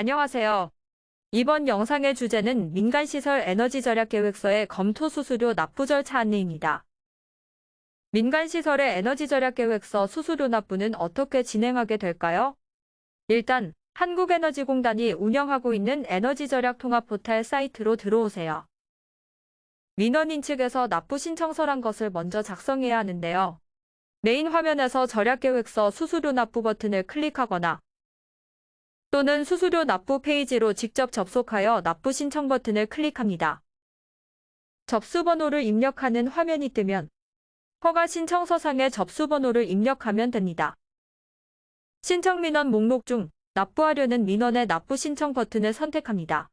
안녕하세요. 이번 영상의 주제는 민간시설 에너지 절약 계획서의 검토 수수료 납부 절차 안내입니다. 민간시설의 에너지 절약 계획서 수수료 납부는 어떻게 진행하게 될까요? 일단 한국에너지공단이 운영하고 있는 에너지 절약 통합 포탈 사이트로 들어오세요. 민원인 측에서 납부 신청서란 것을 먼저 작성해야 하는데요. 메인 화면에서 절약 계획서 수수료 납부 버튼을 클릭하거나 또는 수수료 납부 페이지로 직접 접속하여 납부 신청 버튼을 클릭합니다. 접수 번호를 입력하는 화면이 뜨면 허가 신청서상의 접수 번호를 입력하면 됩니다. 신청 민원 목록 중 납부하려는 민원의 납부 신청 버튼을 선택합니다.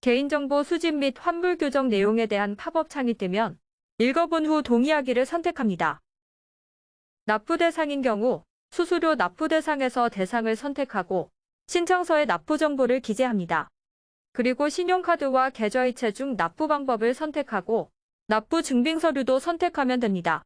개인정보 수집 및 환불 규정 내용에 대한 팝업 창이 뜨면 읽어본 후 동의하기를 선택합니다. 납부 대상인 경우 수수료 납부 대상에서 대상을 선택하고 신청서에 납부 정보를 기재합니다. 그리고 신용카드와 계좌이체 중 납부 방법을 선택하고 납부 증빙 서류도 선택하면 됩니다.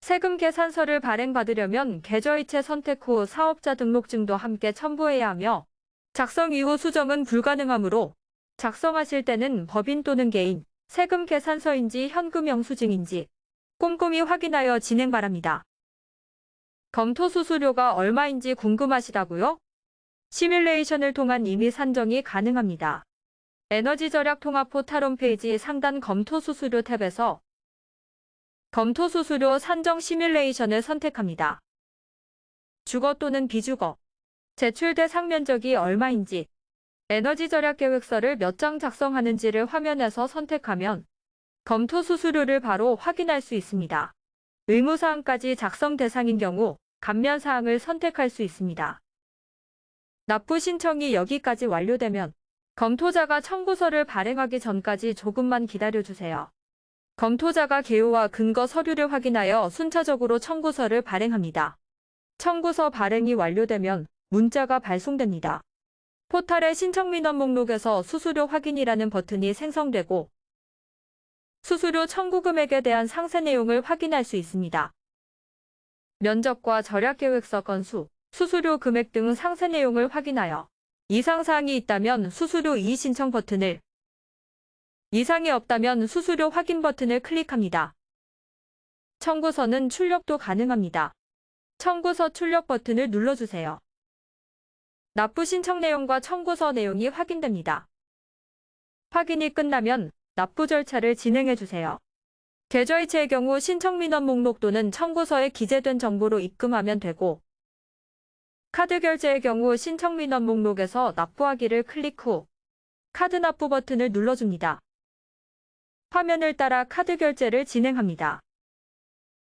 세금 계산서를 발행받으려면 계좌이체 선택 후 사업자 등록증도 함께 첨부해야 하며 작성 이후 수정은 불가능하므로 작성하실 때는 법인 또는 개인, 세금 계산서인지 현금 영수증인지 꼼꼼히 확인하여 진행 바랍니다. 검토 수수료가 얼마인지 궁금하시다고요? 시뮬레이션을 통한 임의 산정이 가능합니다. 에너지 절약 통합 포탈 홈페이지 상단 검토 수수료 탭에서 검토 수수료 산정 시뮬레이션을 선택합니다. 주거 또는 비주거, 제출 대상 면적이 얼마인지, 에너지 절약 계획서를 몇 장 작성하는지를 화면에서 선택하면 검토 수수료를 바로 확인할 수 있습니다. 의무사항까지 작성 대상인 경우 감면사항을 선택할 수 있습니다. 납부 신청이 여기까지 완료되면 검토자가 청구서를 발행하기 전까지 조금만 기다려주세요. 검토자가 개요와 근거 서류를 확인하여 순차적으로 청구서를 발행합니다. 청구서 발행이 완료되면 문자가 발송됩니다. 포탈의 신청 민원 목록에서 수수료 확인이라는 버튼이 생성되고 수수료 청구 금액에 대한 상세 내용을 확인할 수 있습니다. 면적과 절약 계획서 건수, 수수료 금액 등 상세 내용을 확인하여 이상 사항이 있다면 수수료 이의 신청 버튼을 이상이 없다면 수수료 확인 버튼을 클릭합니다. 청구서는 출력도 가능합니다. 청구서 출력 버튼을 눌러주세요. 납부 신청 내용과 청구서 내용이 확인됩니다. 확인이 끝나면 납부 절차를 진행해 주세요. 계좌이체의 경우 신청 민원 목록 또는 청구서에 기재된 정보로 입금하면 되고 카드 결제의 경우 신청 민원 목록에서 납부하기를 클릭 후 카드 납부 버튼을 눌러줍니다. 화면을 따라 카드 결제를 진행합니다.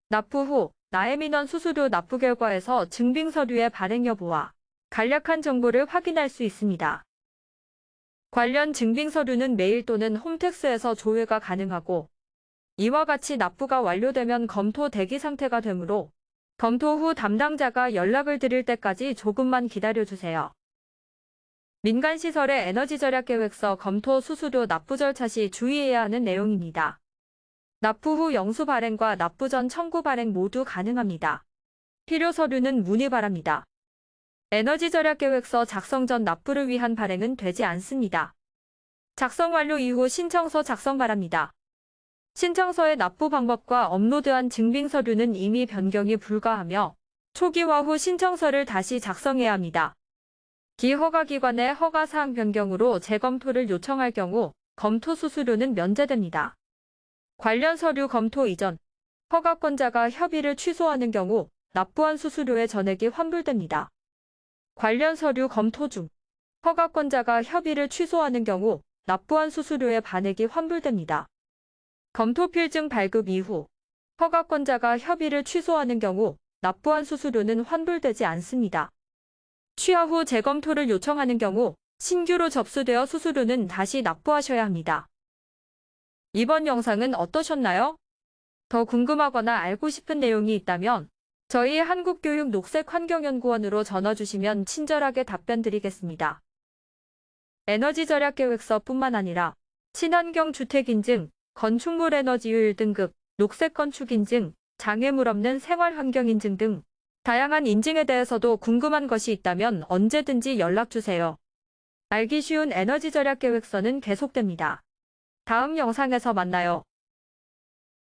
납부 후 나의 민원 수수료 납부 결과에서 증빙 서류의 발행 여부와 간략한 정보를 확인할 수 있습니다. 관련 증빙 서류는 메일 또는 홈택스에서 조회가 가능하고 이와 같이 납부가 완료되면 검토 대기 상태가 되므로 검토 후 담당자가 연락을 드릴 때까지 조금만 기다려주세요. 민간시설의 에너지 절약 계획서 검토 수수료 납부 절차 시 주의해야 하는 내용입니다. 납부 후 영수 발행과 납부 전 청구 발행 모두 가능합니다. 필요 서류는 문의 바랍니다. 에너지 절약 계획서 작성 전 납부를 위한 발행은 되지 않습니다. 작성 완료 이후 신청서 작성 바랍니다. 신청서의 납부 방법과 업로드한 증빙 서류는 이미 변경이 불가하며 초기화 후 신청서를 다시 작성해야 합니다. 기허가기관의 허가사항 변경으로 재검토를 요청할 경우 검토 수수료는 면제됩니다. 관련 서류 검토 이전, 허가권자가 협의를 취소하는 경우 납부한 수수료의 전액이 환불됩니다. 관련 서류 검토 중 허가권자가 협의를 취소하는 경우 납부한 수수료의 반액이 환불됩니다. 검토 필증 발급 이후 허가권자가 협의를 취소하는 경우 납부한 수수료는 환불되지 않습니다. 취하 후 재검토를 요청하는 경우 신규로 접수되어 수수료는 다시 납부하셔야 합니다. 이번 영상은 어떠셨나요? 더 궁금하거나 알고 싶은 내용이 있다면 저희 한국교육 녹색환경연구원으로 전화 주시면 친절하게 답변 드리겠습니다. 에너지 절약 계획서뿐만 아니라 친환경 주택 인증, 건축물 에너지효율 등급, 녹색 건축 인증, 장애물 없는 생활 환경 인증 등 다양한 인증에 대해서도 궁금한 것이 있다면 언제든지 연락 주세요. 알기 쉬운 에너지 절약 계획서는 계속됩니다. 다음 영상에서 만나요.